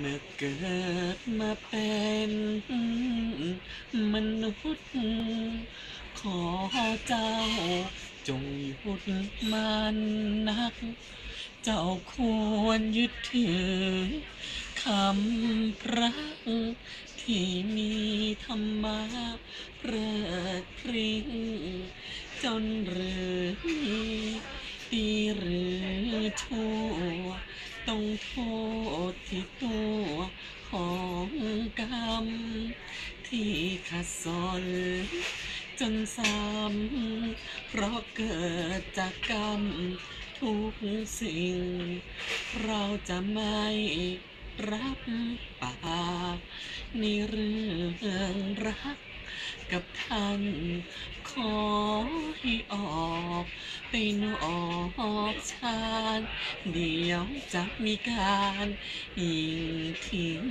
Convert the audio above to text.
เมื่อเกิดมาเป็นมนุษย์ ขอเจ้า จงหยุดมันนัก เจ้าควรยึดถือคำพระที่มีธรรมะเริดพริ้งจนหรือ รือชั่วต้องโทษที่ตัวของกรรม ที่ขัดสนจนซ้ำเพราะเกิดจากกรรม ทุกสิ่ง เราจะไม่รับปากในเรื่องรักกับท่าน ขอให้ออกไปนอกชานเดี๋ยวจะมีการยิงทิ้ง